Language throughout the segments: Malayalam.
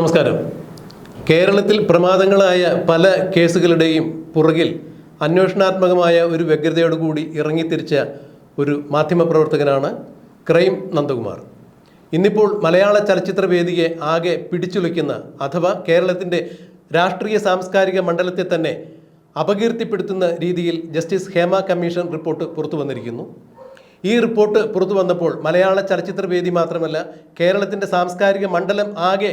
നമസ്കാരം. കേരളത്തിൽ പ്രമാദങ്ങളായ പല കേസുകളുടെയും പുറകിൽ അന്വേഷണാത്മകമായ ഒരു വ്യഗ്രതയോടുകൂടി ഇറങ്ങിത്തിരിച്ച ഒരു മാധ്യമപ്രവർത്തകനാണ് ക്രൈം നന്ദകുമാർ. ഇന്നിപ്പോൾ മലയാള ചലച്ചിത്ര വേദിയെ ആകെ പിടിച്ചുലയ്ക്കുന്ന അഥവാ കേരളത്തിന്റെ രാഷ്ട്രീയ സാംസ്കാരിക മണ്ഡലത്തെ തന്നെ അപകീർത്തിപ്പെടുത്തുന്ന രീതിയിൽ ജസ്റ്റിസ് ഹേമ കമ്മീഷൻ റിപ്പോർട്ട് പുറത്തു വന്നിരിക്കുന്നു. ഈ റിപ്പോർട്ട് പുറത്തു വന്നപ്പോൾ മലയാള ചലച്ചിത്ര വേദി മാത്രമല്ല കേരളത്തിന്റെ സാംസ്കാരിക മണ്ഡലം ആകെ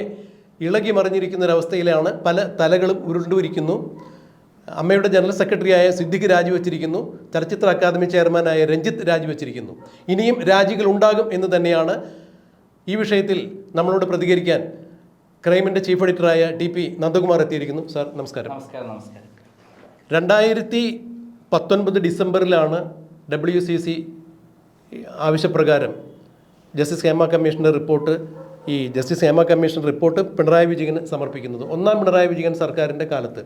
ഇളകി മറിഞ്ഞിരിക്കുന്ന ഒരവസ്ഥയിലാണ് പല തലകളും ഉരുണ്ടുവിരിക്കുന്നു. അമ്മയുടെ ജനറൽ സെക്രട്ടറിയായ സിദ്ദിഖ് രാജിവെച്ചിരിക്കുന്നു. ചലച്ചിത്ര അക്കാദമി ചെയർമാനായ രഞ്ജിത്ത് രാജിവെച്ചിരിക്കുന്നു. ഇനിയും രാജികൾ ഉണ്ടാകും എന്ന് തന്നെയാണ് ഈ വിഷയത്തിൽ നമ്മളോട് പ്രതികരിക്കാൻ ക്രൈമിന്റെ ചീഫ് എഡിറ്ററായ ടി പി നന്ദകുമാർ എത്തിയിരിക്കുന്നു. സാർ നമസ്കാരം. നമസ്കാരം നമസ്കാരം. രണ്ടായിരത്തി പത്തൊൻപത് ഡിസംബറിലാണ് ഡബ്ല്യു സി സി ആവശ്യപ്രകാരം ജസ്റ്റിസ് ഹേമ കമ്മീഷന്റെ റിപ്പോർട്ട് ഈ justice Hema commission report Pinarayi വിജയന് സമർപ്പിക്കുന്നത്. ഒന്നാം പിണറായി വിജയൻ സർക്കാരിന്റെ കാലത്ത്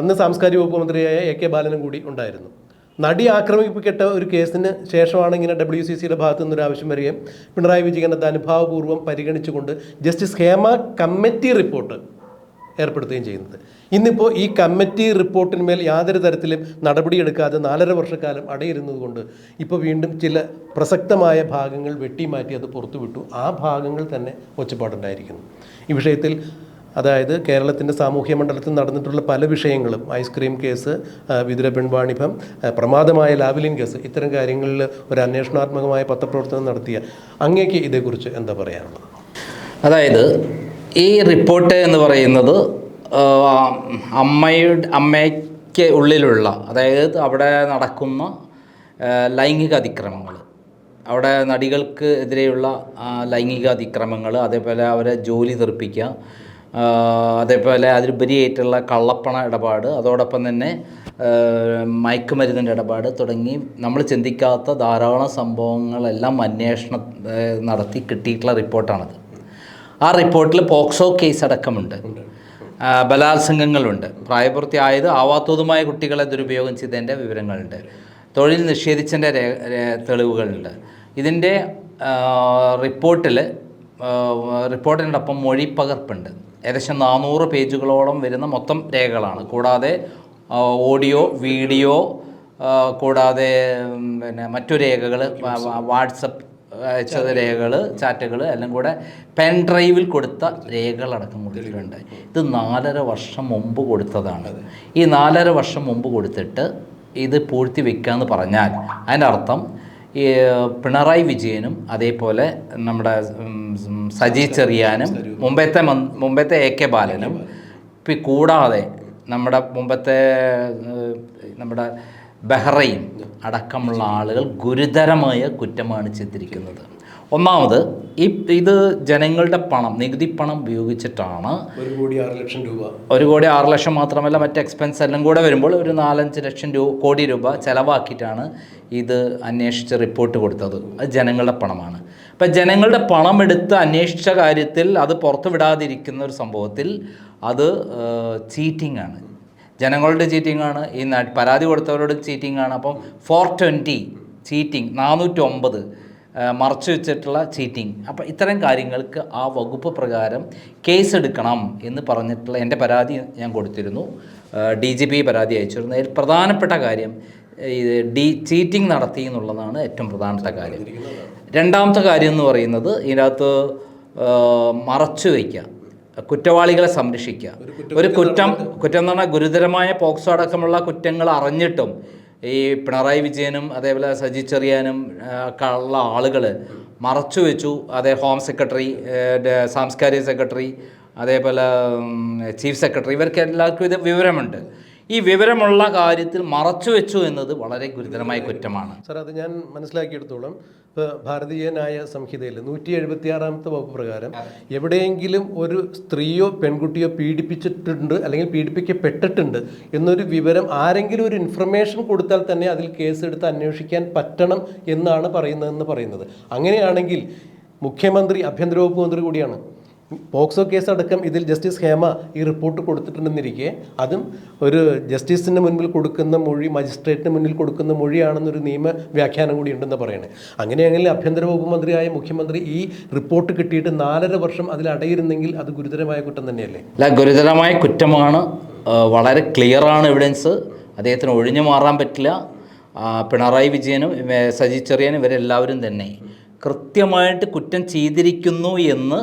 അന്ന് സാംസ്കാരിക വകുപ്പ് മന്ത്രിയായ എ കെ ബാലനും കൂടി ഉണ്ടായിരുന്നു. നടി ആക്രമിക്കപ്പെട്ട ഒരു കേസിന് ശേഷമാണ് ഇങ്ങനെ ഡബ്ല്യു സി സിയുടെ ഭാഗത്തു നിന്നൊരു ആവശ്യം വരികയും പിണറായി വിജയൻ അത് അനുഭാവപൂർവം പരിഗണിച്ചുകൊണ്ട് ജസ്റ്റിസ് ഹേമ കമ്മിറ്റി റിപ്പോർട്ട് ഏർപ്പെടുത്തുകയും ചെയ്യുന്നത്. ഇന്നിപ്പോൾ ഈ കമ്മിറ്റി റിപ്പോർട്ടിന്മേൽ യാതൊരു തരത്തിലും നടപടിയെടുക്കാതെ നാലര വർഷക്കാലം അടയിരുന്നത് കൊണ്ട് ഇപ്പോൾ വീണ്ടും ചില പ്രസക്തമായ ഭാഗങ്ങൾ വെട്ടിമാറ്റി അത് പുറത്തുവിട്ടു. ആ ഭാഗങ്ങൾ തന്നെ ഒച്ചപ്പാടുണ്ടായിരിക്കുന്നു. ഈ വിഷയത്തിൽ അതായത് കേരളത്തിന്റെ സാമൂഹ്യ മണ്ഡലത്തിൽ നടന്നിട്ടുള്ള പല വിഷയങ്ങളും ഐസ്ക്രീം കേസ് വിതുര പെൺവാണിഭം പ്രമാദമായ ലാവലിൻ കേസ് ഇത്തരം കാര്യങ്ങളിൽ ഒരു അന്വേഷണാത്മകമായ പത്രപ്രവർത്തനം നടത്തിയ അങ്ങേക്ക് ഇതേക്കുറിച്ച് എന്താ പറയാനുള്ളത്? അതായത് ഈ റിപ്പോർട്ട് എന്ന് പറയുന്നത് അമ്മയുടെ അമ്മയ്ക്ക് ഉള്ളിലുള്ള അതായത് അവിടെ നടക്കുന്ന ലൈംഗിക അതിക്രമങ്ങൾ അവിടെ നടികൾക്ക് എതിരെയുള്ള ലൈംഗിക അതിക്രമങ്ങൾ അതേപോലെ അവരെ ജോലി തെറിപ്പിക്കുക അതേപോലെ അതിലുപരിയായിട്ടുള്ള കള്ളപ്പണ ഇടപാട് അതോടൊപ്പം തന്നെ മയക്കുമരുന്നിന്റെ ഇടപാട് തുടങ്ങി നമ്മൾ ചിന്തിക്കാത്ത ധാരാളം സംഭവങ്ങളെല്ലാം അന്വേഷണം നടത്തി കിട്ടിയിട്ടുള്ള റിപ്പോർട്ടാണത്. ആ റിപ്പോർട്ടിൽ പോക്സോ കേസ് അടക്കമുണ്ട്. ബലാത്സംഗങ്ങളുണ്ട്. പ്രായപൂർത്തിയായത് ആവാത്തതുമായ കുട്ടികളെ ദുരുപയോഗം ചെയ്തതിന്റെ വിവരങ്ങളുണ്ട്. തൊഴിൽ നിഷേധിച്ചതിന്റെ തെളിവുകളുണ്ട്. ഇതിന്റെ റിപ്പോർട്ടിൽ റിപ്പോർട്ടിനോടൊപ്പം മൊഴിപ്പകർപ്പുണ്ട് ഏകദേശം നാനൂറ് പേജുകളോളം വരുന്ന മൊത്തം രേഖകളാണ്. കൂടാതെ ഓഡിയോ വീഡിയോ കൂടാതെ പിന്നെ മറ്റു രേഖകൾ വാട്സപ്പ് അയച്ചത് രേഖകൾ ചാറ്റകൾ എല്ലാം കൂടെ പെൻ ഡ്രൈവിൽ കൊടുത്ത രേഖകളടക്കം കൊടുത്തിട്ടുണ്ട്. ഇത് നാലര വർഷം മുമ്പ് കൊടുത്തതാണ്. ഈ നാലര വർഷം മുമ്പ് കൊടുത്തിട്ട് ഇത് പൂഴ്ത്തി വെക്കാന്ന് പറഞ്ഞാൽ അതിന്റെ അർത്ഥം ഈ പിണറായി വിജയനും അതേപോലെ നമ്മുടെ സജി ചെറിയാനും മുമ്പത്തെ മുമ്പത്തെ എ കെ ബാലനും കൂടാതെ നമ്മുടെ മുമ്പത്തെ നമ്മുടെ ബഹ്റൈൻ അടക്കമുള്ള ആളുകൾ ഗുരുതരമായ കുറ്റമാണ് ചെയ്തിരിക്കുന്നത്. ഒന്നാമത് ഈ ഇത് ജനങ്ങളുടെ പണം നികുതി പണം ഉപയോഗിച്ചിട്ടാണ് ഒരു കോടി ആറ് ലക്ഷം രൂപ. ഒരു കോടി ആറ് ലക്ഷം മാത്രമല്ല മറ്റ് എക്സ്പെൻസ് എല്ലാം കൂടെ വരുമ്പോൾ ഒരു നാലഞ്ച് ലക്ഷം രൂപ കോടി രൂപ ചിലവാക്കിയിട്ടാണ് ഇത് അന്വേഷിച്ച് റിപ്പോർട്ട് കൊടുത്തത്. അത് ജനങ്ങളുടെ പണമാണ്. അപ്പം ജനങ്ങളുടെ പണം എടുത്ത് അന്വേഷിച്ച കാര്യത്തിൽ അത് പുറത്തു വിടാതിരിക്കുന്ന ഒരു സംഭവത്തിൽ അത് ചീറ്റിംഗ് ആണ്. ജനങ്ങളുടെ ചീറ്റിംഗ് ആണ് ഈ പരാതി കൊടുത്തവരോട് ചീറ്റിംഗ് ആണ് അപ്പം ഫോർ ട്വന്റി ചീറ്റിംഗ് നാനൂറ്റൊമ്പത് മറച്ചു വെച്ചിട്ടുള്ള ചീറ്റിംഗ് അപ്പോൾ ഇത്തരം കാര്യങ്ങൾക്ക് ആ വകുപ്പ് പ്രകാരം കേസ് എടുക്കണം എന്ന് പറഞ്ഞിട്ടുള്ള എന്റെ പരാതി ഞാൻ കൊടുത്തിരുന്നു. ഡി ജി പി പരാതി അയച്ചിരുന്നു. അതിൽ പ്രധാനപ്പെട്ട കാര്യം ഇത് ഡി ചീറ്റിംഗ് നടത്തി എന്നുള്ളതാണ് ഏറ്റവും പ്രധാനപ്പെട്ട കാര്യം. രണ്ടാമത്തെ കാര്യം എന്ന് പറയുന്നത് ഇതിനകത്ത് മറച്ചു വയ്ക്കുക. കുറ്റവാളികളെ സംരക്ഷിക്കുക. ഒരു കുറ്റം കുറ്റം എന്ന് പറഞ്ഞാൽ ഗുരുതരമായ പോക്സോ അടക്കമുള്ള കുറ്റങ്ങൾ അറിഞ്ഞിട്ടും ഈ പിണറായി വിജയനും അതേപോലെ സജി ചെറിയാനും ഉള്ള ആളുകൾ മറച്ചു വെച്ചു. അതേ ഹോം സെക്രട്ടറി സാംസ്കാരിക സെക്രട്ടറി അതേപോലെ ചീഫ് സെക്രട്ടറി ഇവർക്ക് എല്ലാവർക്കും ഇത് വിവരമുണ്ട്. ഈ വിവരമുള്ള കാര്യത്തിൽ മറച്ചു വെച്ചു എന്നത് വളരെ ഗുരുതരമായ കുറ്റമാണ്. സാർ അത് ഞാൻ മനസ്സിലാക്കിയെടുത്തോളം. ഇപ്പോൾ ഭാരതീയ ന്യായ സംഹിതയിൽ നൂറ്റി എഴുപത്തി ആറാമത്തെ വകുപ്പ് പ്രകാരം എവിടെയെങ്കിലും ഒരു സ്ത്രീയോ പെൺകുട്ടിയോ പീഡിപ്പിച്ചിട്ടുണ്ട് അല്ലെങ്കിൽ പീഡിപ്പിക്കപ്പെട്ടിട്ടുണ്ട് എന്നൊരു വിവരം ആരെങ്കിലും ഒരു ഇൻഫർമേഷൻ കൊടുത്താൽ തന്നെ അതിൽ കേസെടുത്ത് അന്വേഷിക്കാൻ പറ്റണം എന്നാണ് പറയുന്നതെന്ന് പറയുന്നത്. അങ്ങനെയാണെങ്കിൽ മുഖ്യമന്ത്രി ആഭ്യന്തര വകുപ്പ് മന്ത്രി കൂടിയാണ് പോക്സോ കേസ് അടക്കം ഇതിൽ ജസ്റ്റിസ് ഹേമ ഈ റിപ്പോർട്ട് കൊടുത്തിട്ടുണ്ടെന്നിരിക്കെ അതും ഒരു ജസ്റ്റിസിന് മുൻപിൽ കൊടുക്കുന്ന മൊഴി മജിസ്ട്രേറ്റിന് മുന്നിൽ കൊടുക്കുന്ന മൊഴിയാണെന്നൊരു നിയമ വ്യാഖ്യാനം കൂടി ഉണ്ടെന്ന് പറയണേ. അങ്ങനെയെങ്കിൽ ആഭ്യന്തര വകുപ്പ് മുഖ്യമന്ത്രി ഈ റിപ്പോർട്ട് കിട്ടിയിട്ട് നാലര വർഷം അതിൽ അടയിരുന്നെങ്കിൽ അത് ഗുരുതരമായ കുറ്റം തന്നെയല്ലേ? അല്ല ഗുരുതരമായ കുറ്റമാണ്. വളരെ ക്ലിയറാണ് എവിഡൻസ് അദ്ദേഹത്തിന് ഒഴിഞ്ഞു മാറാൻ പറ്റില്ല. പിണറായി വിജയനും സജി ചെറിയനും ഇവരെല്ലാവരും തന്നെ. കൃത്യമായിട്ട് കുറ്റം ചെയ്തിരിക്കുന്നു എന്ന്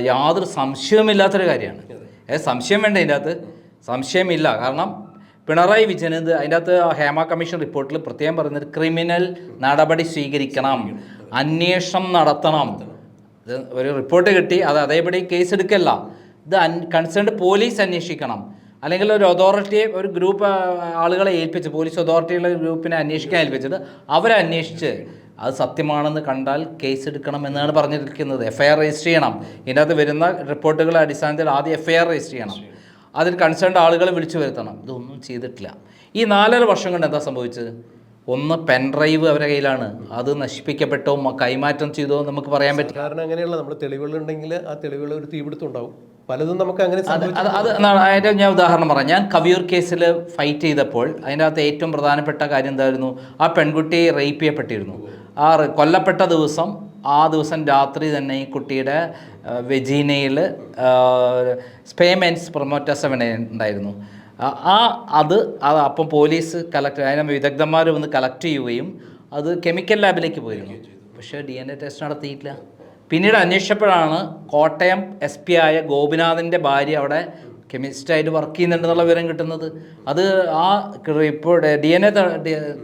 യാതൊരു സംശയവുമില്ലാത്തൊരു കാര്യമാണ്. ഏ സംശയം വേണ്ട അതിന്റെ അകത്ത് സംശയമില്ല. കാരണം പിണറായി വിജയൻ ഇത് അതിന്റെ അകത്ത് ഹേമ കമ്മീഷൻ റിപ്പോർട്ടിൽ പ്രത്യേകം പറയുന്നത് ക്രിമിനൽ നടപടി സ്വീകരിക്കണം. അന്വേഷണം നടത്തണം. ഇത് ഒരു റിപ്പോർട്ട് കിട്ടി. അത് അതേപടി കേസ് എടുക്കല്ല. ഇത് കൺസേൺഡ് പോലീസ് അന്വേഷിക്കണം. അല്ലെങ്കിൽ ഒരു അതോറിറ്റിയെ ഒരു ഗ്രൂപ്പ് ആളുകളെ ഏൽപ്പിച്ച് പോലീസ് അതോറിറ്റിയുള്ള ഗ്രൂപ്പിനെ അന്വേഷിക്കാൻ ഏൽപ്പിച്ചിട്ട് അവരെ അന്വേഷിച്ച് അത് സത്യമാണെന്ന് കണ്ടാൽ കേസ് എടുക്കണം എന്നാണ് പറഞ്ഞിരിക്കുന്നത്. എഫ് ഐ ആർ രജിസ്റ്റർ ചെയ്യണം. ഇതിനകത്ത് വരുന്ന റിപ്പോർട്ടുകളുടെ അടിസ്ഥാനത്തിൽ ആദ്യം എഫ് ഐ ആർ രജിസ്റ്റർ ചെയ്യണം. അതിൽ കൺസേൺഡ് ആളുകളെ വിളിച്ചു വരുത്തണം. ഇതൊന്നും ചെയ്തിട്ടില്ല. ഈ നാലര വർഷം കൊണ്ട് എന്താ സംഭവിച്ചത്? ഒന്ന് പെൻ ഡ്രൈവ് അവരുടെ കയ്യിലാണ്. അത് നശിപ്പിക്കപ്പെട്ടോ കൈമാറ്റം ചെയ്തോ നമുക്ക് പറയാൻ പറ്റില്ല. കാരണം അങ്ങനെയുള്ള നമ്മൾ തെളിവുകളുണ്ടെങ്കിൽ ആ തെളിവുകൾ ഒരു തീപിടുത്തം ഉണ്ടാവും പലതും നമുക്ക് അങ്ങനെ അത് അത് അത് അതിന്റെ ഞാൻ ഉദാഹരണം പറയാം. ഞാൻ കവിയൂർ കേസിൽ ഫൈറ്റ് ചെയ്തപ്പോൾ അതിന്റെ അകത്ത് ഏറ്റവും പ്രധാനപ്പെട്ട കാര്യം എന്തായിരുന്നു? ആ പെൺകുട്ടി റേപ്പ് ചെയ്യപ്പെട്ടിരുന്നു. ആ കൊല്ലപ്പെട്ട ദിവസം ആ ദിവസം രാത്രി തന്നെ ഈ കുട്ടിയുടെ വെജീനയിൽ സ്പേമെൻസ് പ്രൊമോറ്റസവന ഉണ്ടായിരുന്നു. ആ അത് അത് അപ്പം പോലീസ് കളക്ട് അതിനെ വിദഗ്ധന്മാർ വന്ന് കളക്ട് ചെയ്യുകയും അത് കെമിക്കൽ ലാബിലേക്ക് പോയിരുന്നു. പക്ഷേ ഡി എൻ എ ടെസ്റ്റ് നടത്തിയിട്ടില്ല. പിന്നീട് അന്വേഷിച്ചപ്പോഴാണ് കോട്ടയം എസ് പി ആയ ഗോപിനാഥിന്റെ ഭാര്യ അവിടെ കെമിസ്റ്റായിട്ട് വർക്ക് ചെയ്യുന്നുണ്ടെന്നുള്ള വിവരം കിട്ടുന്നത്. അത് ആ ഇപ്പോൾ ഡി എൻ എ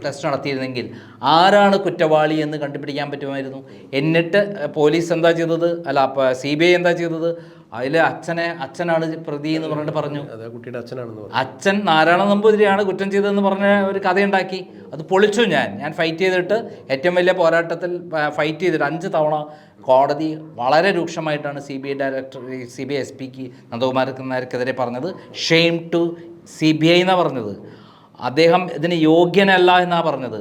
ടെസ്റ്റ് നടത്തിയിരുന്നെങ്കിൽ ആരാണ് കുറ്റവാളി എന്ന് കണ്ടുപിടിക്കാൻ പറ്റുമായിരുന്നു. എന്നിട്ട് പോലീസ് എന്താ ചെയ്തത്? അല്ല സി ബി ഐ എന്താ ചെയ്തത്? അതിൽ അച്ഛനെ അച്ഛനാണ് പ്രതി എന്ന് പറഞ്ഞിട്ട് പറഞ്ഞു. കുട്ടിയുടെ അച്ഛനാണെന്ന് അച്ഛൻ നാരായണ നമ്പൂതിരിയാണ് കുറ്റം ചെയ്തതെന്ന് പറഞ്ഞ ഒരു കഥയുണ്ടാക്കി. അത് പൊളിച്ചു ഞാൻ. ഞാൻ ഫൈറ്റ് ചെയ്തിട്ട് ഏറ്റവും വലിയ പോരാട്ടത്തിൽ ഫൈറ്റ് ചെയ്തിട്ട് അഞ്ച് തവണ കോടതി വളരെ രൂക്ഷമായിട്ടാണ് C B I director C B I S പിക്ക് നന്ദകുമാരക്കെതിരെ പറഞ്ഞത്. Shame to C B I എന്നാണ് പറഞ്ഞത്. അദ്ദേഹം ഇതിന് യോഗ്യനല്ല എന്നാണ് പറഞ്ഞത്.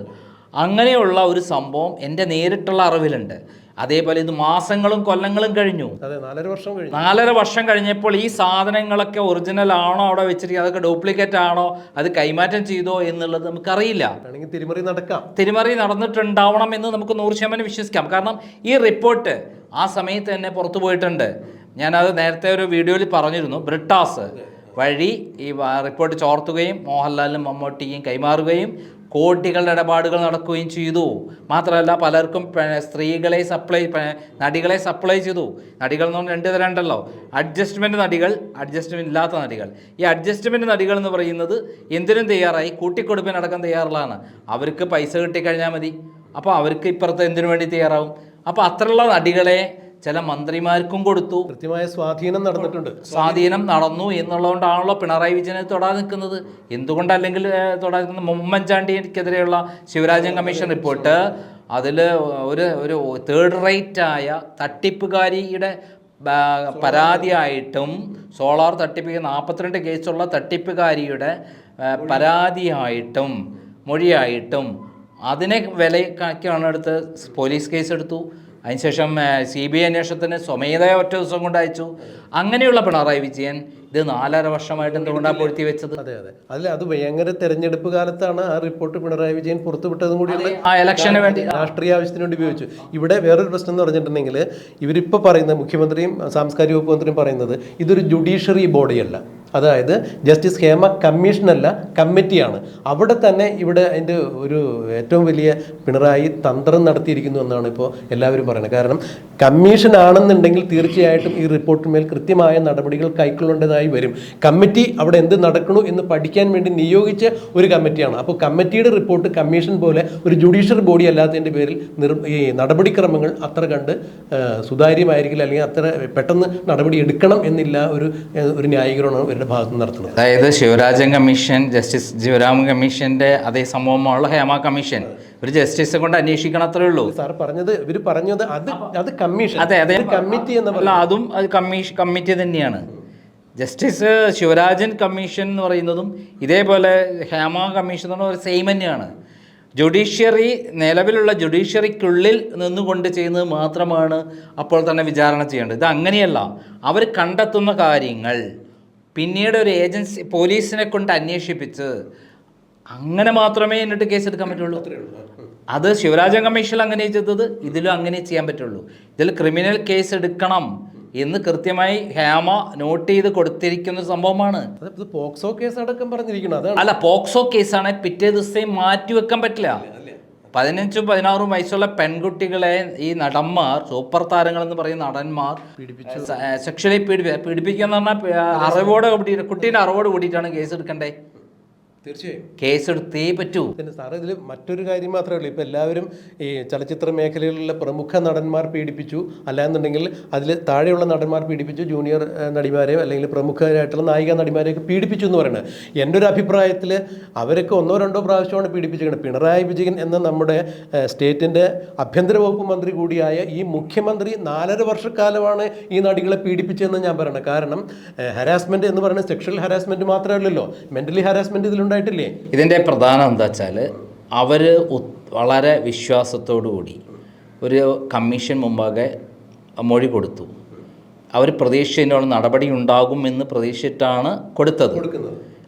അങ്ങനെയുള്ള ഒരു സംഭവം എന്റെ നേരിട്ടുള്ള അറിവിലുണ്ട്. അതേപോലെ ഇത് മാസങ്ങളും കൊല്ലങ്ങളും കഴിഞ്ഞു. നാലര വർഷം കഴിഞ്ഞു. നാലര വർഷം കഴിഞ്ഞപ്പോൾ ഈ സാധനങ്ങളൊക്കെ ഒറിജിനൽ ആണോ അവിടെ വെച്ചിരിക്കുന്നത് അതൊക്കെ ഡ്യൂപ്ലിക്കേറ്റ് ആണോ അത് കൈമാറ്റം ചെയ്തോ എന്നുള്ളത് നമുക്കറിയില്ല. തിരിമറി നടക്കാം. തിരിമറി നടന്നിട്ടുണ്ടാവണം എന്ന് നമുക്ക് നൂറ് ശതമാനം വിശ്വസിക്കാം. കാരണം ഈ റിപ്പോർട്ട് ആ സമയത്ത് തന്നെ പുറത്തു പോയിട്ടുണ്ട്. ഞാനത് നേരത്തെ ഒരു വീഡിയോയിൽ പറഞ്ഞിരുന്നു. ബ്രിട്ടാസ് വഴി ഈ റിപ്പോർട്ട് ചോർത്തുകയും മോഹൻലാലിനും മമ്മൂട്ടിയും കൈമാറുകയും കോടികളുടെ ഇടപാടുകൾ നടക്കുകയും ചെയ്തു. മാത്രമല്ല പലർക്കും സ്ത്രീകളെ സപ്ലൈ നടികളെ സപ്ലൈ ചെയ്തു. നടികൾ എന്ന് പറഞ്ഞാൽ രണ്ട് തരണ്ടല്ലോ അഡ്ജസ്റ്റ്മെന്റ് നടികൾ അഡ്ജസ്റ്റ്മെന്റ് ഇല്ലാത്ത നടികൾ. ഈ അഡ്ജസ്റ്റ്മെന്റ് നടികൾ എന്ന് പറയുന്നത് എന്തിനും തയ്യാറായി കൂട്ടിക്കൊടുപ്പിനടക്കം തയ്യാറുള്ളതാണ്. അവർക്ക് പൈസ കിട്ടിക്കഴിഞ്ഞാൽ മതി. അപ്പോൾ അവർക്ക് ഇപ്പുറത്ത് എന്തിനു വേണ്ടി തയ്യാറാവും? അപ്പോൾ അത്രയുള്ള നടികളെ ചില മന്ത്രിമാർക്കും കൊടുത്തു. കൃത്യമായ സ്വാധീനം നടന്നിട്ടുണ്ട്. സ്വാധീനം നടന്നു എന്നുള്ളതുകൊണ്ടാണല്ലോ പിണറായി വിജയനെ തൊടാതെ നിൽക്കുന്നത്. എന്തുകൊണ്ടല്ലെങ്കിൽ തൊടാതെ നിൽക്കുന്നത്? ഉമ്മൻചാണ്ടിക്കെതിരെയുള്ള ശിവരാജൻ കമ്മീഷൻ റിപ്പോർട്ട് അതിൽ ഒരു ഒരു തേർഡ് റേറ്റ് ആയ തട്ടിപ്പുകാരിയുടെ പരാതിയായിട്ടും സോളാർ തട്ടിപ്പ് നാൽപ്പത്തിരണ്ട് കേസുള്ള തട്ടിപ്പുകാരിയുടെ പരാതിയായിട്ടും മൊഴിയായിട്ടും അതിനെ വിലക്കാക്കിയാണ് എടുത്ത് പോലീസ് കേസ് എടുത്തു അതിനുശേഷം സി ബി ഐ അന്വേഷണത്തിന് സ്വമേധയ ഒറ്റ ദിവസം കൊണ്ട് അയച്ചു. അങ്ങനെയുള്ള പിണറായി വിജയൻ ഇത് നാലര വർഷമായിട്ട് എന്തുകൊണ്ടാണ് പൊഴുത്തി വെച്ചത്? അതെ അതെ. അല്ല അത് ഭയങ്കര തെരഞ്ഞെടുപ്പ് കാലത്താണ് ആ റിപ്പോർട്ട് പിണറായി വിജയൻ പുറത്തുവിട്ടതും കൂടി ആ ഇലക്ഷന് വേണ്ടി. രാഷ്ട്രീയ ആവശ്യത്തിന് വേണ്ടി ഉപയോഗിച്ചു. ഇവിടെ വേറൊരു പ്രശ്നം എന്ന് പറഞ്ഞിട്ടുണ്ടെങ്കിൽ ഇവരിപ്പോൾ പറയുന്ന മുഖ്യമന്ത്രിയും സാംസ്കാരിക വകുപ്പ് മന്ത്രിയും പറയുന്നത് ഇതൊരു ജുഡീഷ്യറി ബോഡിയല്ല. അതായത് ജസ്റ്റിസ് ഹേമ കമ്മീഷനല്ല കമ്മിറ്റിയാണ്. അവിടെ തന്നെ ഇവിടെ അതിന്റെ ഒരു ഏറ്റവും വലിയ പിണറായി തന്ത്രം നടത്തിയിരിക്കുന്നു എന്നാണ് ഇപ്പോൾ എല്ലാവരും പറയുന്നത്. കാരണം കമ്മീഷൻ ആണെന്നുണ്ടെങ്കിൽ തീർച്ചയായിട്ടും ഈ റിപ്പോർട്ടിന്മേൽ കൃത്യമായ നടപടികൾ കൈക്കൊള്ളേണ്ടതായി വരും. കമ്മിറ്റി അവിടെ എന്ത് നടക്കണു എന്ന് പഠിക്കാൻ വേണ്ടി നിയോഗിച്ച ഒരു കമ്മിറ്റിയാണ്. അപ്പോൾ കമ്മിറ്റിയുടെ റിപ്പോർട്ട് കമ്മീഷൻ പോലെ ഒരു ജുഡീഷ്യൽ ബോഡി അല്ലാത്തതിന്റെ പേരിൽ ഈ നടപടിക്രമങ്ങൾ അത്ര കണ്ട് സുതാര്യമായിരിക്കില്ല അല്ലെങ്കിൽ അത്ര പെട്ടെന്ന് നടപടി എടുക്കണം എന്നില്ല ഒരു ഒരു ന്യായീകരണമാണ് ഇവരുടെ ഭാഗത്ത് നിന്ന് നടത്തുന്നത്. അതായത് ശിവരാജൻ കമ്മീഷൻ ജസ്റ്റിസ് ശിവരാമൻ കമ്മീഷന്റെ അതേ സംഭവമുള്ള ഹേമ കമ്മീഷൻ. ഒരു ജസ്റ്റിസെ കൊണ്ട് അന്വേഷിക്കണം അത്രേ ഉള്ളൂ. സാർ പറഞ്ഞത് ഇവർ പറഞ്ഞത് അത് അത് കമ്മീഷൻ. അതെ അതെ. കമ്മിറ്റി എന്ന് പറഞ്ഞാൽ അതും അത് കമ്മീഷൻ കമ്മിറ്റി തന്നെയാണ്. ജസ്റ്റിസ് ശിവരാജൻ കമ്മീഷൻ എന്ന് പറയുന്നതും ഇതേപോലെ ഹേമ കമ്മീഷൻ എന്ന് പറയുന്നത് സെയിം തന്നെയാണ്. ജുഡീഷ്യറി നിലവിലുള്ള ജുഡീഷ്യറിക്കുള്ളിൽ നിന്നുകൊണ്ട് ചെയ്യുന്നത് മാത്രമാണ് അപ്പോൾ തന്നെ വിചാരണ ചെയ്യേണ്ടത്. ഇത് അങ്ങനെയല്ല. അവർ കണ്ടെത്തുന്ന കാര്യങ്ങൾ. പിന്നീട് ഒരു ഏജൻസി പോലീസിനെ കൊണ്ട് അന്വേഷിപ്പിച്ച് അങ്ങനെ മാത്രമേ എന്നിട്ട് കേസ് എടുക്കാൻ പറ്റുള്ളൂ അത് ശിവരാജൻ കമ്മീഷൻ അങ്ങനെ ചെയ്തത് ഇതിലും അങ്ങനെ ചെയ്യാൻ പറ്റുള്ളൂ. ഇതിൽ ക്രിമിനൽ കേസ് എടുക്കണം എന്ന് കൃത്യമായി ഹേമ നോട്ട് ചെയ്ത് കൊടുത്തിരിക്കുന്ന ഒരു സംഭവമാണ്. പോക്സോ കേസ് അടക്കം പറഞ്ഞിരിക്കണം അല്ല പോക്സോ കേസാണ് പിറ്റേ ദിവസം മാറ്റിവെക്കാൻ പറ്റില്ല. പതിനഞ്ചും പതിനാറും വയസ്സുള്ള പെൺകുട്ടികളെ ഈ നടന്മാർ സൂപ്പർ താരങ്ങൾ എന്ന് പറയുന്ന നടന്മാർ സെക്ഷലി പീഡിപ്പിക്കുക പീഡിപ്പിക്കുക എന്ന് പറഞ്ഞാൽ അറിവോടെ കൂടി കുട്ടീന്റെ അറിവോട് കൂടിയിട്ടാണ് കേസ് എടുക്കണ്ടേ? തീർച്ചയായും. കേസ് എടുത്തേ പറ്റൂ. പിന്നെ സാറേ ഇതിൽ മറ്റൊരു കാര്യം മാത്രമേ ഉള്ളൂ. ഇപ്പോൾ എല്ലാവരും ഈ ചലച്ചിത്ര മേഖലയിലുള്ള പ്രമുഖ നടന്മാർ പീഡിപ്പിച്ചു. അല്ലാന്നുണ്ടെങ്കിൽ അതിൽ താഴെയുള്ള നടന്മാർ പീഡിപ്പിച്ചു. ജൂനിയർ നടിമാരെയോ അല്ലെങ്കിൽ പ്രമുഖരായിട്ടുള്ള നായിക നടിമാരെയൊക്കെ പീഡിപ്പിച്ചു എന്ന് പറയുന്നത്. എന്റെ ഒരു അഭിപ്രായത്തിൽ അവരൊക്കെ ഒന്നോ രണ്ടോ പ്രാവശ്യമാണ് പീഡിപ്പിച്ചിരിക്കുന്നത്. പിണറായി വിജയൻ എന്ന നമ്മുടെ സ്റ്റേറ്റിന്റെ ആഭ്യന്തര വകുപ്പ് മന്ത്രി കൂടിയായ ഈ മുഖ്യമന്ത്രി നാലര വർഷക്കാലമാണ് ഈ നടികളെ പീഡിപ്പിച്ചതെന്ന് ഞാൻ പറയണം കാരണം ഹരാസ്മെന്റ് എന്ന് പറയുന്നത് സെക്ഷൽ ഹരാസ്മെന്റ് മാത്രമല്ലല്ലോ. മെന്റലി ഹരാസ്മെന്റ് ഇതിലുണ്ടായിട്ടില്ലേ ഇതിന്റെ പ്രധാനം എന്താ വെച്ചാൽ അവർ വളരെ വിശ്വാസത്തോടു കൂടി ഒരു കമ്മീഷൻ മുമ്പാകെ മൊഴി കൊടുത്തു. അവർ പ്രതീക്ഷിച്ചതിനോട് നടപടി ഉണ്ടാകും എന്ന് പ്രതീക്ഷിച്ചിട്ടാണ് കൊടുത്തത്.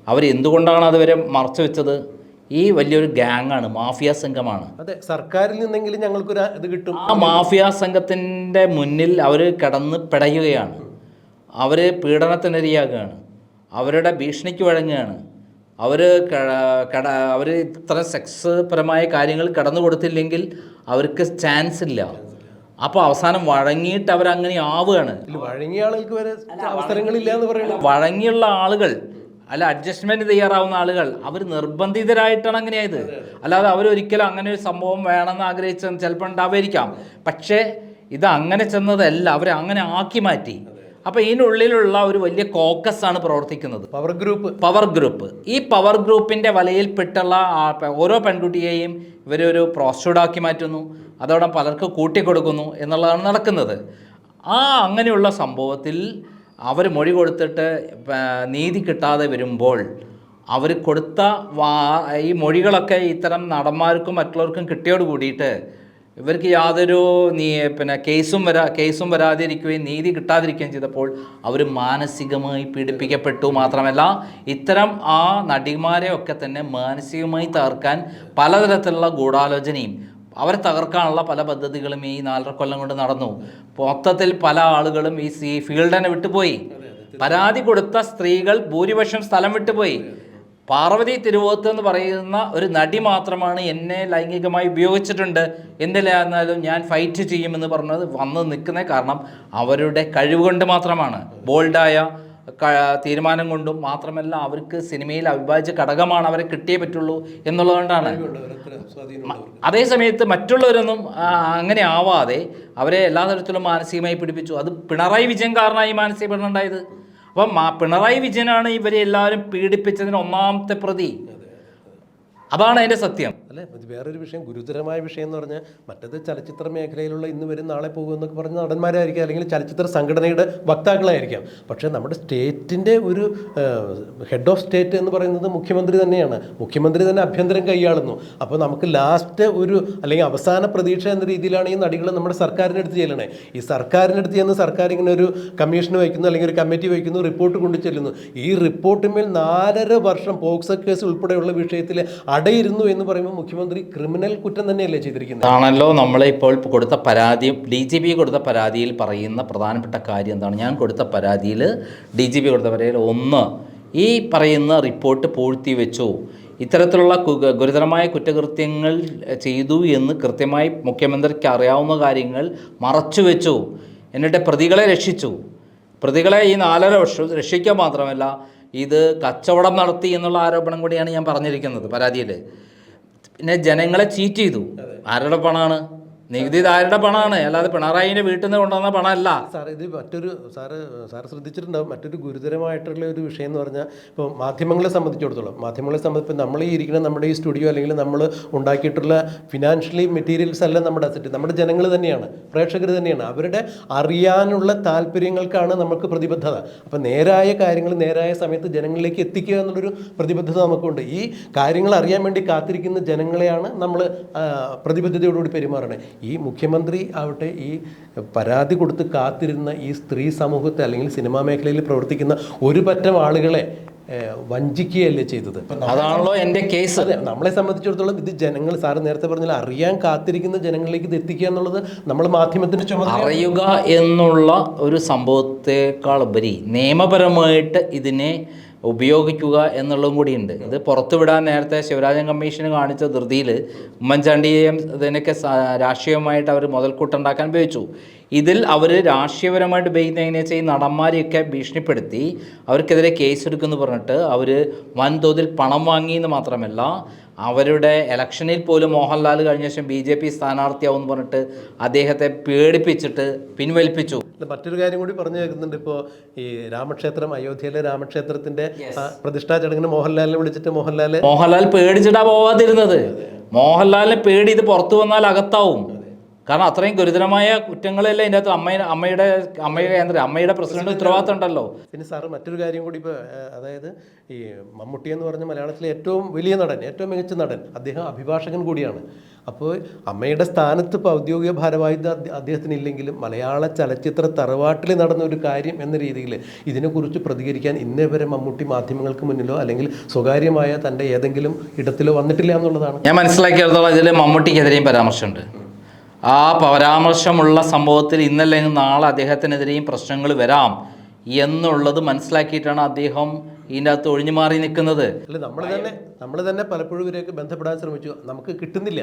അവർ എന്തുകൊണ്ടാണ് അതുവരെ മറച്ചു വെച്ചത്? ഈ വലിയൊരു ഗ്യാങ്ങാണ് മാഫിയ സംഘമാണ്. അതെ സർക്കാരിൽ നിന്നെങ്കിലും ഞങ്ങൾക്കൊരു ഇത് കിട്ടും. ആ മാഫിയ സംഘത്തിന്റെ മുന്നിൽ അവർ കിടന്ന് പിടയുകയാണ്. അവർ പീഡനത്തിനിരയാകുകയാണ്. അവരുടെ ഭീഷണിക്ക് വഴങ്ങുകയാണ്. അവർ കട അവർ ഇത്ര സെക്സ് പരമായ കാര്യങ്ങൾ കടന്നു കൊടുത്തില്ലെങ്കിൽ അവർക്ക് ചാൻസ് ഇല്ല. അപ്പോൾ അവസാനം വഴങ്ങിയിട്ട് അവർ അങ്ങനെ ആവുകയാണ് വഴങ്ങിയ ആളുകൾക്ക് വരെ അവസരങ്ങളില്ല എന്ന് പറയുന്നത് വഴങ്ങിയുള്ള ആളുകൾ അല്ല അഡ്ജസ്റ്റ്മെന്റ് തയ്യാറാവുന്ന ആളുകൾ അവർ നിർബന്ധിതരായിട്ടാണ് അങ്ങനെയായത്. അല്ലാതെ അവരൊരിക്കലും അങ്ങനെ ഒരു സംഭവം വേണമെന്ന് ആഗ്രഹിച്ച ചിലപ്പോൾ ഉണ്ടാവായിരിക്കാം പക്ഷേ ഇത് അങ്ങനെ ചെന്നതല്ല അവരെ അങ്ങനെ ആക്കി മാറ്റി. അപ്പോൾ ഇതിനുള്ളിലുള്ള ഒരു വലിയ കോക്കസ് ആണ് പ്രവർത്തിക്കുന്നത്. പവർ ഗ്രൂപ്പ് പവർ ഗ്രൂപ്പ് ഈ പവർ ഗ്രൂപ്പിന്റെ വലയിൽപ്പെട്ടുള്ള ഓരോ പെൺകുട്ടിയെയും ഇവരൊരു പ്രോസ്റ്റ്യൂഡാക്കി മാറ്റുന്നു. അതോടെ പലർക്ക് കൂട്ടിക്കൊടുക്കുന്നു എന്നുള്ളതാണ് നടക്കുന്നത്. ആ അങ്ങനെയുള്ള സംഭവത്തിൽ അവർ മൊഴി കൊടുത്തിട്ട് നീതി കിട്ടാതെ വരുമ്പോൾ അവർ കൊടുത്ത വാ ഈ മൊഴികളൊക്കെ ഇത്തരം നടന്മാർക്കും മറ്റുള്ളവർക്കും കിട്ടിയോട് കൂടിയിട്ട് ഇവർക്ക് യാതൊരു നീ പിന്നെ കേസും വരാ കേസും വരാതിരിക്കുകയും നീതി കിട്ടാതിരിക്കുകയും ചെയ്തപ്പോൾ അവർ മാനസികമായി പീഡിപ്പിക്കപ്പെട്ടു മാത്രമല്ല ഇത്തരം ആ നടിമാരെ ഒക്കെ തന്നെ മാനസികമായി തകർക്കാൻ പലതരത്തിലുള്ള ഗൂഢാലോചനയും അവരെ തകർക്കാനുള്ള പല പദ്ധതികളും ഈ നാലര കൊല്ലം കൊണ്ട് നടന്നു. മൊത്തത്തിൽ പല ആളുകളും ഈ ഫീൽഡിനെ വിട്ടുപോയി. പരാതി കൊടുത്ത സ്ത്രീകൾ ഭൂരിപക്ഷം സ്ഥലം വിട്ടുപോയി. പാർവതി തിരുവോത്ത് എന്ന് പറയുന്ന ഒരു നടി മാത്രമാണ് എന്നെ ലൈംഗികമായി ഉപയോഗിച്ചിട്ടുണ്ട്. എന്തിലായിരുന്നാലും ഞാൻ ഫൈറ്റ് ചെയ്യുമെന്ന് പറഞ്ഞത് വന്ന് നിൽക്കുന്ന കാരണം അവരുടെ കഴിവ് കൊണ്ട് മാത്രമാണ്. ബോൾഡായ തീരുമാനം കൊണ്ടും മാത്രമല്ല അവർക്ക് സിനിമയിൽ അവിഭാജ്യ ഘടകമാണ് അവരെ കിട്ടിയേ പറ്റുള്ളൂ എന്നുള്ളതുകൊണ്ടാണ്. അതേ സമയത്ത് മറ്റുള്ളവരൊന്നും അങ്ങനെ ആവാതെ അവരെ എല്ലാ തരത്തിലും മാനസികമായി പിടിപ്പിച്ചു. അത് പിണറായി വിജയൻ കാരണമായി മാനസിക പീഡനം അപ്പം പിണറായി വിജയനാണ് ഇവരെ എല്ലാവരും പീഡിപ്പിച്ചതിന് ഒന്നാമത്തെ പ്രതി. അതാണ് അതിന്റെ സത്യം. അല്ലെ? വേറൊരു വിഷയം. ഗുരുതരമായ വിഷയം എന്ന് പറഞ്ഞാൽ മറ്റത് ചലച്ചിത്ര മേഖലയിലുള്ള ഇന്ന് വരും നാളെ പോകും എന്നൊക്കെ പറഞ്ഞ നടന്മാരായിരിക്കാം അല്ലെങ്കിൽ ചലച്ചിത്ര സംഘടനയുടെ വക്താക്കളായിരിക്കാം. പക്ഷേ നമ്മുടെ സ്റ്റേറ്റിന്റെ ഒരു ഹെഡ് ഓഫ് സ്റ്റേറ്റ് എന്ന് പറയുന്നത് മുഖ്യമന്ത്രി തന്നെയാണ്. മുഖ്യമന്ത്രി തന്നെ അഭ്യന്തരം കൈയാളുന്നു. അപ്പോൾ നമുക്ക് ലാസ്റ്റ് ഒരു അല്ലെങ്കിൽ അവസാന പ്രതീക്ഷ എന്ന രീതിയിലാണ് ഈ നടികൾ നമ്മുടെ സർക്കാരിന്റെ അടുത്ത് ചെല്ലണേ. ഈ സർക്കാരിന്റെ അടുത്ത് ചെന്ന് സർക്കാർ ഇങ്ങനെ ഒരു കമ്മീഷൻ വയ്ക്കുന്നു അല്ലെങ്കിൽ ഒരു കമ്മിറ്റി വയ്ക്കുന്നു റിപ്പോർട്ട് കൊണ്ടു ചെല്ലുന്നു ഈ റിപ്പോർട്ടിന്മേൽ നാലര വർഷം പോക്സോ കേസ് ഉൾപ്പെടെയുള്ള വിഷയത്തിൽ അടയിരുന്നു എന്ന് പറയുമ്പോൾ മുഖ്യമന്ത്രി ക്രിമിനൽ കുറ്റം തന്നെയല്ലേ ചെയ്തിരിക്കുന്നത്? ആണല്ലോ നമ്മളെ ഇപ്പോൾ കൊടുത്ത പരാതി ഡി ജി പി കൊടുത്ത പരാതിയിൽ പറയുന്ന പ്രധാനപ്പെട്ട കാര്യം എന്താണ്? ഞാൻ കൊടുത്ത പരാതിയിൽ ഡി ജി പി കൊടുത്ത പരാതിയിൽ ഒന്ന് ഈ പറയുന്ന റിപ്പോർട്ട് പൂഴ്ത്തി വെച്ചു ഇത്തരത്തിലുള്ള ഗുരുതരമായ കുറ്റകൃത്യങ്ങൾ ചെയ്തു എന്ന് കൃത്യമായി മുഖ്യമന്ത്രിക്ക് അറിയാവുന്ന കാര്യങ്ങൾ മറച്ചു വെച്ചു എന്നിട്ട് പ്രതികളെ രക്ഷിച്ചു. പ്രതികളെ ഈ നാലര വർഷം രക്ഷിക്കുക മാത്രമല്ല ഇത് കച്ചവടം നടത്തി എന്നുള്ള ആരോപണം കൂടിയാണ് ഞാൻ പറഞ്ഞിരിക്കുന്നത് പരാതിയിൽ പിന്നെ ജനങ്ങളെ ചീറ്റ് ചെയ്തു. ആരുടെ പണമാണ്? നികുതിദാരുടെ പണമാണ് അല്ലാതെ പിണറായിന്റെ വീട്ടിൽ നിന്ന് കൊണ്ടുവന്ന പണമല്ല. സാർ ഇത് മറ്റൊരു സാറ് സാർ ശ്രദ്ധിച്ചിട്ടുണ്ടാവും. മറ്റൊരു ഗുരുതരമായിട്ടുള്ള ഒരു വിഷയം എന്ന് പറഞ്ഞാൽ ഇപ്പോൾ മാധ്യമങ്ങളെ സംബന്ധിച്ചിടത്തോളം മാധ്യമങ്ങളെ സംബന്ധിച്ച് നമ്മൾ ഈ ഇരിക്കുന്ന നമ്മുടെ ഈ സ്റ്റുഡിയോ അല്ലെങ്കിൽ നമ്മൾ ഉണ്ടാക്കിയിട്ടുള്ള ഫിനാൻഷ്യലി മെറ്റീരിയൽസ് അല്ല നമ്മുടെ അസറ്റ് നമ്മുടെ ജനങ്ങൾ തന്നെയാണ് പ്രേക്ഷകർ തന്നെയാണ്. അവരുടെ അറിയാനുള്ള താല്പര്യങ്ങൾക്കാണ് നമുക്ക് പ്രതിബദ്ധത. അപ്പോൾ നേരായ കാര്യങ്ങൾ നേരായ സമയത്ത് ജനങ്ങളിലേക്ക് എത്തിക്കുക എന്നുള്ളൊരു പ്രതിബദ്ധത നമുക്കുണ്ട്. ഈ കാര്യങ്ങൾ അറിയാൻ വേണ്ടി കാത്തിരിക്കുന്ന ജനങ്ങളെയാണ് നമ്മൾ പ്രതിബദ്ധതയോടുകൂടി പെരുമാറണേ. ഈ മുഖ്യമന്ത്രി ആവട്ടെ ഈ പരാതി കൊടുത്ത് കാത്തിരുന്ന ഈ സ്ത്രീ സമൂഹത്തെ അല്ലെങ്കിൽ സിനിമാ മേഖലയിൽ പ്രവർത്തിക്കുന്ന ഒരു പറ്റം ആളുകളെ വഞ്ചിക്കുകയല്ലേ ചെയ്തത്? അതാണല്ലോ എന്റെ കേസ്. അതെ നമ്മളെ സംബന്ധിച്ചിടത്തോളം ഇത് ജനങ്ങൾ സാറ് നേരത്തെ പറഞ്ഞാൽ അറിയാൻ കാത്തിരിക്കുന്ന ജനങ്ങളിലേക്ക് ഇത് എത്തിക്കുക എന്നുള്ളത് നമ്മൾ മാധ്യമത്തിന്റെ ചുമതല അറിയുക എന്നുള്ള ഒരു സംഭവത്തെക്കാൾ ഉപരി നിയമപരമായിട്ട് ഇതിനെ ഉപയോഗിക്കുക എന്നുള്ളതും കൂടിയുണ്ട് ഇത് പുറത്തുവിടാൻ നേരത്തെ ശിവരാജൻ കമ്മീഷന് കാണിച്ച ധൃതിയിൽ ഉമ്മൻചാണ്ടിയെയും ഇതിനൊക്കെ രാഷ്ട്രീയമായിട്ട് അവർ മുതൽക്കൂട്ടുണ്ടാക്കാൻ ഉപയോഗിച്ചു. ഇതിൽ അവർ രാഷ്ട്രീയപരമായിട്ട് ഉപയോഗിക്കുന്ന വെച്ചാൽ ഈ നടന്മാരെയൊക്കെ ഭീഷണിപ്പെടുത്തി അവർക്കെതിരെ കേസെടുക്കുമെന്ന് പറഞ്ഞിട്ട് അവർ വൻതോതിൽ പണം വാങ്ങിയെന്ന് മാത്രമല്ല അവരുടെ ഇലക്ഷനിൽ പോലും മോഹൻലാൽ കഴിഞ്ഞ ശേഷം ബി ജെ പി സ്ഥാനാർത്ഥിയാവും എന്ന് പറഞ്ഞിട്ട് അദ്ദേഹത്തെ പേടിപ്പിച്ചിട്ട് പിൻവലിപ്പിച്ചു. മറ്റൊരു കാര്യം കൂടി പറഞ്ഞു കേൾക്കുന്നുണ്ട്. ഇപ്പോൾ ഈ രാമക്ഷേത്രം അയോധ്യയിലെ രാമക്ഷേത്രത്തിന്റെ പ്രതിഷ്ഠാ ചടങ്ങിന് മോഹൻലാലിനെ വിളിച്ചിട്ട് മോഹൻലാൽ മോഹൻലാൽ പേടിച്ചിട്ടാ പോവാതിരുന്നത്. മോഹൻലാലിനെ പേടി ഇത് പുറത്തു വന്നാൽ അകത്താവും. കാരണം അത്രയും ഗുരുതരമായ കുറ്റങ്ങളല്ലേ ഇതിന്റെ അകത്ത് അമ്മയുടെ അമ്മയുടെ അമ്മയുടെ കേന്ദ്ര അമ്മയുടെ പ്രസിഡന്റ് ഉത്തരവാദിത്തം ഉണ്ടല്ലോ പിന്നെ സാറ് മറ്റൊരു കാര്യം കൂടി ഇപ്പോൾ അതായത് ഈ മമ്മൂട്ടി എന്ന് പറഞ്ഞ മലയാളത്തിലെ ഏറ്റവും വലിയ നടൻ ഏറ്റവും മികച്ച നടൻ അദ്ദേഹം അഭിഭാഷകൻ കൂടിയാണ്. അപ്പോൾ അമ്മയുടെ സ്ഥാനത്ത് ഇപ്പോൾ ഔദ്യോഗിക ഭാരവാഹിത്വം അദ്ദേഹത്തിന് ഇല്ലെങ്കിലും മലയാള ചലച്ചിത്ര തറവാട്ടിൽ നടന്ന ഒരു കാര്യം എന്ന രീതിയിൽ ഇതിനെക്കുറിച്ച് പ്രതികരിക്കാൻ ഇന്നേ വരെ മമ്മൂട്ടി മാധ്യമങ്ങൾക്ക് മുന്നിലോ അല്ലെങ്കിൽ സ്വകാര്യമായ തന്റെ ഏതെങ്കിലും ഇടത്തിലോ വന്നിട്ടില്ല എന്നുള്ളതാണ്. ഞാൻ മനസ്സിലാക്കിയിടത്തോളം ഇതിൽ മമ്മൂട്ടിക്കെതിരെയും പരാമർശമുണ്ട്. ആ പരാമർശമുള്ള സംഭവത്തിൽ ഇന്നല്ലെങ്കിൽ നാളെ അദ്ദേഹത്തിനെതിരെയും പ്രശ്നങ്ങൾ വരാം എന്നുള്ളത് മനസ്സിലാക്കിയിട്ടാണ് അദ്ദേഹം ഇതിന്റെ അകത്ത് ഒഴിഞ്ഞു മാറി നിൽക്കുന്നത്. അല്ല നമ്മൾ തന്നെ നമ്മൾ തന്നെ പലപ്പോഴും ഇവരെയൊക്കെ ബന്ധപ്പെടാൻ ശ്രമിച്ചു. നമുക്ക് കിട്ടുന്നില്ല.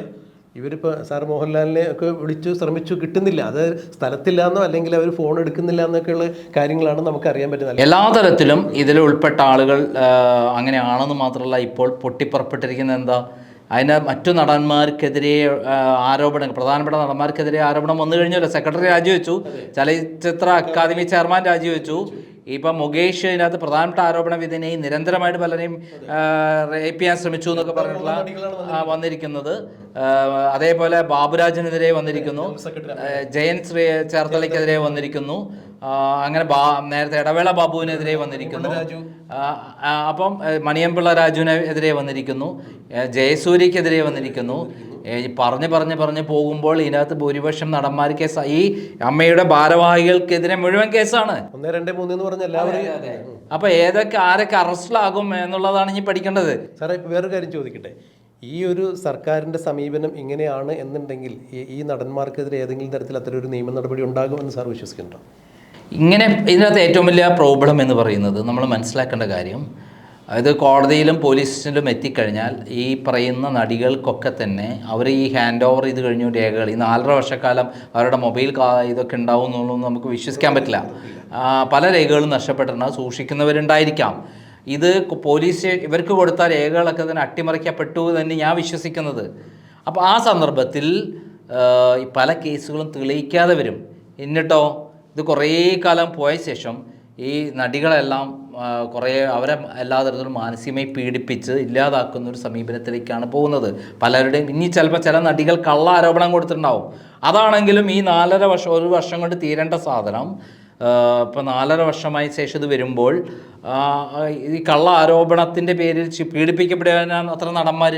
ഇവരിപ്പോൾ സാർ മോഹൻലാലിനെ ഒക്കെ വിളിച്ചു ശ്രമിച്ചു കിട്ടുന്നില്ല. അത് സ്ഥലത്തില്ല എന്നോ അല്ലെങ്കിൽ അവർ ഫോൺ എടുക്കുന്നില്ല എന്നൊക്കെയുള്ള കാര്യങ്ങളാണ് നമുക്ക് അറിയാൻ പറ്റുന്നത്. എല്ലാ തരത്തിലും ഇതിൽ ഉൾപ്പെട്ട ആളുകൾ അങ്ങനെയാണെന്ന് മാത്രമല്ല ഇപ്പോൾ പൊട്ടിപ്പുറപ്പെട്ടിരിക്കുന്ന എന്താ? അതിന് മറ്റു നടന്മാർക്കെതിരെ ആരോപണം പ്രധാനപ്പെട്ട നടന്മാർക്കെതിരെ ആരോപണം വന്നു കഴിഞ്ഞല്ലോ. സെക്രട്ടറി രാജിവെച്ചു ചലച്ചിത്ര അക്കാദമി ചെയർമാൻ രാജിവെച്ചു. ഇപ്പം മുകേഷ് ഇതിനകത്ത് പ്രധാനപ്പെട്ട ആരോപണം ഇതിനെ നിരന്തരമായിട്ട് പലരെയും റേപ്പ് ചെയ്യാൻ ശ്രമിച്ചു എന്നൊക്കെ പറഞ്ഞിട്ടുള്ള വന്നിരിക്കുന്നത്. അതേപോലെ ബാബുരാജിനെതിരെ വന്നിരിക്കുന്നു. ജയൻ ശ്രീ ചേർത്തലയ്ക്കെതിരെ വന്നിരിക്കുന്നു. അങ്ങനെ ബാ നേരത്തെ ഇടവേള ബാബുവിനെതിരെ വന്നിരിക്കുന്നു. അപ്പം മണിയമ്പിള്ള മണിയമ്പിള്ള രാജുവിനെതിരെ വന്നിരിക്കുന്നു. ജയസൂര്യക്കെതിരെ വന്നിരിക്കുന്നു. പറഞ്ഞ് പറഞ്ഞ് പറഞ്ഞ് പോകുമ്പോൾ ഇതിനകത്ത് ഭൂരിപക്ഷം നടന്മാർ കേസ് ഈ അമ്മയുടെ ഭാരവാഹികൾക്കെതിരെ മുഴുവൻ കേസാണ്. ഒന്ന് രണ്ട് മൂന്ന് എന്ന് പറഞ്ഞ എല്ലാവരും അപ്പൊ ഏതൊക്കെ ആരൊക്കെ അറസ്റ്റിലാകും എന്നുള്ളതാണ് ഇനി പഠിക്കേണ്ടത്. സാറേ വേറൊരു കാര്യം ചോദിക്കട്ടെ. ഈ ഒരു സർക്കാരിന്റെ സമീപനം ഇങ്ങനെയാണ് എന്നുണ്ടെങ്കിൽ ഈ- ഈ നടന്മാർക്കെതിരെ ഏതെങ്കിലും തരത്തിൽ അത്ര ഒരു നിയമ നടപടി ഉണ്ടാകുമെന്ന് സാർ വിശ്വസിക്കുന്നുണ്ടോ? ഇങ്ങനെ ഇതിനകത്ത് ഏറ്റവും വലിയ പ്രോബ്ലം എന്ന് പറയുന്നത് നമ്മൾ മനസ്സിലാക്കേണ്ട കാര്യം അതായത് കോടതിയിലും പോലീസിലും എത്തിക്കഴിഞ്ഞാൽ ഈ പറയുന്ന നടികൾക്കൊക്കെ തന്നെ അവർ ഈ ഹാൻഡ് ഓവർ ചെയ്ത് കഴിഞ്ഞു രേഖകൾ. ഈ നാലര വർഷക്കാലം അവരുടെ മൊബൈൽ ഇതൊക്കെ ഉണ്ടാവും എന്നുള്ളതൊന്നും നമുക്ക് വിശ്വസിക്കാൻ പറ്റില്ല. പല രേഖകളും നഷ്ടപ്പെട്ടിട്ടുണ്ട്. സൂക്ഷിക്കുന്നവരുണ്ടായിരിക്കാം. ഇത് പോലീസ് ഇവർക്ക് കൊടുത്ത രേഖകളൊക്കെ തന്നെ അട്ടിമറിക്കപ്പെട്ടു തന്നെ ഞാൻ വിശ്വസിക്കുന്നത്. അപ്പോൾ ആ സന്ദർഭത്തിൽ പല കേസുകളും തെളിയിക്കാതെ വരും. എന്നിട്ടോ? ഇത് കുറേ കാലം പോയ ശേഷം ഈ നടികളെല്ലാം കുറേ അവരെ എല്ലാ തരത്തിലും മാനസികമായി പീഡിപ്പിച്ച് ഇല്ലാതാക്കുന്ന ഒരു സമീപനത്തിലേക്കാണ് പോകുന്നത്. പലരുടെയും ഇനി ചിലപ്പോൾ ചില നടികൾ കള്ള ആരോപണം കൊടുത്തിട്ടുണ്ടാവും. അതാണെങ്കിലും ഈ നാലര വർഷം ഒരു വർഷം കൊണ്ട് തീരേണ്ട സാധനം ഇപ്പോൾ നാലര വർഷമായ ശേഷം ഇത് വരുമ്പോൾ ഈ കള്ള ആരോപണത്തിന്റെ പേരിൽ പീഡിപ്പിക്കപ്പെടാനാണ് അത്ര നടന്മാർ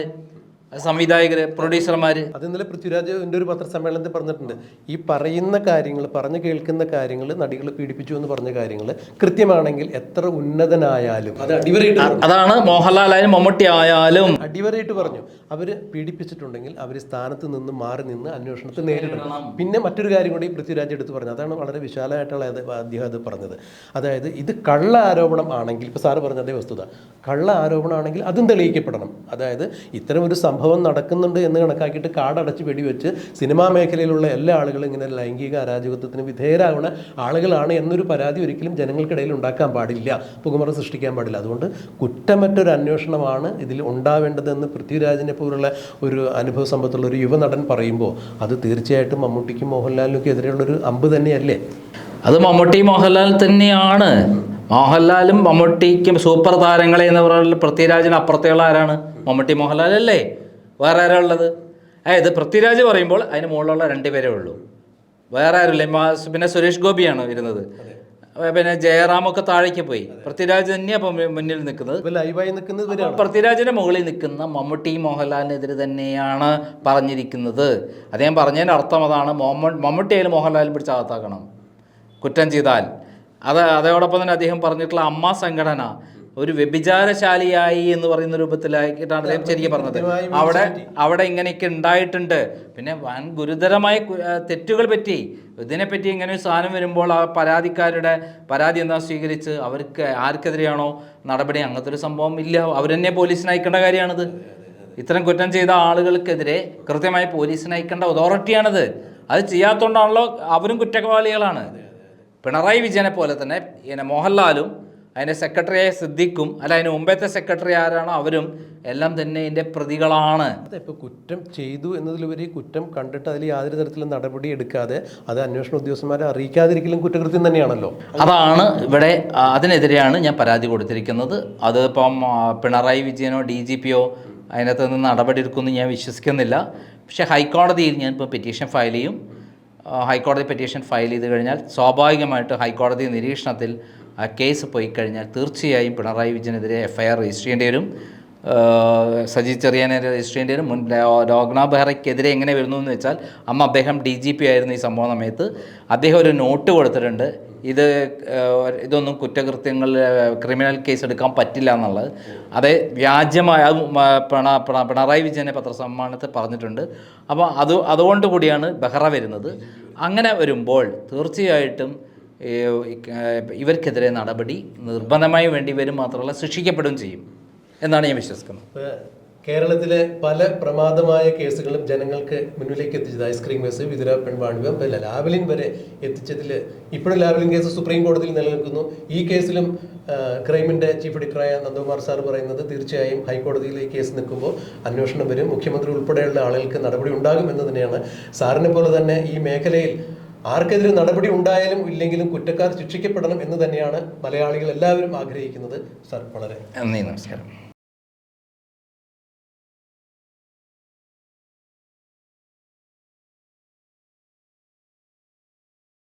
സംവിധായകർ പ്രൊഡ്യൂസർമാർ അത് ഇന്നലെ പൃഥ്വിരാജ് എന്റെ ഒരു പത്രസമ്മേളനത്തിൽ പറഞ്ഞിട്ടുണ്ട്. ഈ പറയുന്ന കാര്യങ്ങൾ പറഞ്ഞു കേൾക്കുന്ന കാര്യങ്ങൾ നടികളെ പീഡിപ്പിച്ചു എന്ന് പറഞ്ഞ കാര്യങ്ങൾ കൃത്യമാണെങ്കിൽ എത്ര ഉന്നതനായാലും അത് അടിവരയിട്ട് പറഞ്ഞു. അതാണ് മോഹൻലാലായാലും മമ്മൂട്ടി ആയാലും അടിവരയിട്ട് പറഞ്ഞു. അവർ പീഡിപ്പിച്ചിട്ടുണ്ടെങ്കിൽ അവർ സ്ഥാനത്ത് നിന്ന് മാറി നിന്ന് അന്വേഷണത്തെ നേരിടണം. പിന്നെ മറ്റൊരു കാര്യം കൂടി പൃഥ്വിരാജ് എടുത്തു പറഞ്ഞു. അതാണ് വളരെ വിശാലമായിട്ടുള്ള അദ്ദേഹം അത് പറഞ്ഞത്. അതായത് ഇത് കള്ള ആരോപണം ആണെങ്കിൽ ഇപ്പോൾ സാറ് പറഞ്ഞ അതേ വസ്തുത. കള്ള ആരോപണം ആണെങ്കിൽ അതും തെളിയിക്കപ്പെടണം. അതായത് ഇത്തരം ഒരു സംഭവം നടക്കുന്നുണ്ട് എന്ന് കണക്കാക്കിയിട്ട് കാടടച്ച് വെടിവെച്ച് സിനിമാ മേഖലയിലുള്ള എല്ലാ ആളുകളും ഇങ്ങനെ ലൈംഗിക അരാജകത്വത്തിന് വിധേയരാകുന്ന ആളുകളാണ് എന്നൊരു പരാതി ഒരിക്കലും ജനങ്ങൾക്കിടയിൽ ഉണ്ടാക്കാൻ പാടില്ല പുകമറ സൃഷ്ടിക്കാൻ പാടില്ല. അതുകൊണ്ട് കുറ്റമറ്റൊരു അന്വേഷണമാണ് ഇതിൽ ഉണ്ടാവേണ്ടതെന്ന് പൃഥ്വിരാജിനെ പോലുള്ള ഒരു അനുഭവ സമ്പത്തുള്ള ഒരു യുവനടൻ പറയുമ്പോൾ അത് തീർച്ചയായിട്ടും മമ്മൂട്ടിക്കും മോഹൻലാലിനും എതിരെയുള്ളൊരു അമ്പ് തന്നെയല്ലേ? അത് മമ്മൂട്ടി മോഹൻലാൽ തന്നെയാണ്. മോഹൻലാലും മമ്മൂട്ടിക്കും സൂപ്പർ താരങ്ങളെ എന്ന് പറഞ്ഞാൽ പൃഥ്വിരാജിന് അപ്പുറത്തുള്ള ആരാണ്? മമ്മൂട്ടി മോഹൻലാൽ അല്ലേ വേറെ ആരാ ഉള്ളത്? അതായത് പൃഥ്വിരാജ് പറയുമ്പോൾ അതിന് മുകളിലുള്ള രണ്ടുപേരേ ഉള്ളൂ. വേറെ ആരുമില്ല. പിന്നെ സുരേഷ് ഗോപിയാണ് വരുന്നത് പിന്നെ ജയറാമൊക്കെ താഴേക്ക് പോയി. പൃഥ്വിരാജ് തന്നെയാണ് അപ്പം മുന്നിൽ നിൽക്കുന്നത്. പൃഥ്വിരാജിന്റെ മുകളിൽ നിൽക്കുന്ന മമ്മൂട്ടി മോഹൻലാലിനെതിരെ തന്നെയാണ് പറഞ്ഞിരിക്കുന്നത്. അദ്ദേഹം പറഞ്ഞതിന്റെ അർത്ഥം അതാണ്. മമ്മൂട്ടി മമ്മൂട്ടിയായാലും മോഹൻലാലും പിടിച്ച് അകത്താക്കണം. കുറ്റം ചെയ്താൽ. അത് അതോടൊപ്പം തന്നെ അദ്ദേഹം പറഞ്ഞിട്ടുള്ള അമ്മ സംഘടന. ഒരു വ്യഭിചാരശാലിയായി എന്ന് പറയുന്ന രൂപത്തിലായിട്ടാണ് അദ്ദേഹം ശരിക്കും പറഞ്ഞത്. അവിടെ അവിടെ ഇങ്ങനെയൊക്കെ ഉണ്ടായിട്ടുണ്ട്. പിന്നെ വൻ ഗുരുതരമായ തെറ്റുകൾ പറ്റി ഇതിനെപ്പറ്റി ഇങ്ങനെ ഒരു സാധനം വരുമ്പോൾ ആ പരാതിക്കാരുടെ പരാതി എന്താ സ്വീകരിച്ച് അവർക്ക് ആർക്കെതിരെയാണോ നടപടി? അങ്ങനത്തെ ഒരു സംഭവം ഇല്ല. അവരെന്നെ പോലീസിന് അയക്കേണ്ട കാര്യമാണിത്. ഇത്തരം കുറ്റം ചെയ്ത ആളുകൾക്കെതിരെ കൃത്യമായി പോലീസിന് അയക്കേണ്ട അതോറിറ്റിയാണിത്. അത് ചെയ്യാത്തതുകൊണ്ടാണല്ലോ അവരും കുറ്റവാളികളാണ്. പിണറായി വിജയനെ പോലെ തന്നെ പിന്നെ മോഹൻലാലും അതിന്റെ സെക്രട്ടറിയായ സിദ്ദിഖും അല്ല അതിന് മുമ്പത്തെ സെക്രട്ടറി ആരാണോ അവരും എല്ലാം തന്നെ ഇതിന്റെ പ്രതികളാണ്. അതെ ഇപ്പോൾ കുറ്റം ചെയ്തു എന്നതിലുപരി കുറ്റം കണ്ടിട്ട് അതിൽ യാതൊരു തരത്തിലും നടപടി എടുക്കാതെ അത് അന്വേഷണ ഉദ്യോഗസ്ഥന്മാരെ അറിയിക്കാതിരിക്കലും കുറ്റകൃത്യം തന്നെയാണല്ലോ. അതാണ് ഇവിടെ അതിനെതിരെയാണ് ഞാൻ പരാതി കൊടുത്തിരിക്കുന്നത്. അതിപ്പം പിണറായി വിജയനോ ഡി ജി പിയോ അതിനകത്ത് നിന്ന് നടപടി എടുക്കുമെന്ന് ഞാൻ വിശ്വസിക്കുന്നില്ല. പക്ഷേ ഹൈക്കോടതിയിൽ ഞാനിപ്പോൾ പെറ്റീഷൻ ഫയൽ ചെയ്യും. ഹൈക്കോടതി പെറ്റീഷൻ ഫയൽ ചെയ്ത് കഴിഞ്ഞാൽ സ്വാഭാവികമായിട്ട് ഹൈക്കോടതി നിരീക്ഷണത്തിൽ ആ കേസ് പോയി കഴിഞ്ഞാൽ തീർച്ചയായും പിണറായി വിജയനെതിരെ എഫ് ഐ ആർ രജിസ്റ്റർ ചെയ്യേണ്ടി വരും. സജി ചെറിയാനെ രജിസ്റ്റർ ചെയ്യേണ്ടി വരും. മുൻ ലോക്നാഥ് ബെഹ്റയ്ക്കെതിരെ എങ്ങനെ വരുന്നു എന്ന് വെച്ചാൽ അമ്മ അദ്ദേഹം ഡി ജി പി ആയിരുന്നു ഈ സംഭവ സമയത്ത്. അദ്ദേഹം ഒരു നോട്ട് കൊടുത്തിട്ടുണ്ട്. ഇത് ഇതൊന്നും കുറ്റകൃത്യങ്ങൾ ക്രിമിനൽ കേസ് എടുക്കാൻ പറ്റില്ല എന്നുള്ളത്. അത് വ്യാജ്യമായ പിണറായി വിജയനെ പത്രസമ്മാനത്തിൽ പറഞ്ഞിട്ടുണ്ട്. അപ്പോൾ അത് അതുകൊണ്ട് കൂടിയാണ് ബെഹ്റ വരുന്നത്. അങ്ങനെ വരുമ്പോൾ തീർച്ചയായിട്ടും ഇവർക്കെതിരെ നടപടി നിർബന്ധമായി വേണ്ടി വരും മാത്രമല്ല ശിക്ഷിക്കപ്പെടുകയും ചെയ്യും എന്നാണ് ഞാൻ വിശ്വസിക്കുന്നത്. കേരളത്തിലെ പല പ്രമാദമായ കേസുകളും ജനങ്ങൾക്ക് മുന്നിലേക്ക് എത്തിച്ചത് ഐസ്ക്രീം കേസ് വിതുര പെൺവാണിഭം അല്ല ലാവലിൻ വരെ എത്തിച്ചതിൽ ഇപ്പോഴും ലാവലിൻ കേസ് സുപ്രീം കോടതിയിൽ നിലനിൽക്കുന്നു. ഈ കേസിലും ക്രൈമിന്റെ ചീഫ് എഡിറ്ററായ നന്ദകുമാർ സാർ പറയുന്നത് തീർച്ചയായും ഹൈക്കോടതിയിൽ ഈ കേസ് നിൽക്കുമ്പോൾ അന്വേഷണം വരും. മുഖ്യമന്ത്രി ഉൾപ്പെടെയുള്ള ആളുകൾക്ക് നടപടി ഉണ്ടാകും എന്ന് തന്നെയാണ്. സാറിനെ പോലെ തന്നെ ഈ മേഖലയിൽ ആർക്കെതിരെ നടപടി ഉണ്ടായാലും ഇല്ലെങ്കിലും കുറ്റക്കാർ ശിക്ഷിക്കപ്പെടണം എന്ന് തന്നെയാണ് മലയാളികൾ എല്ലാവരും ആഗ്രഹിക്കുന്നത്. സർ വളരെ നന്ദി നമസ്കാരം.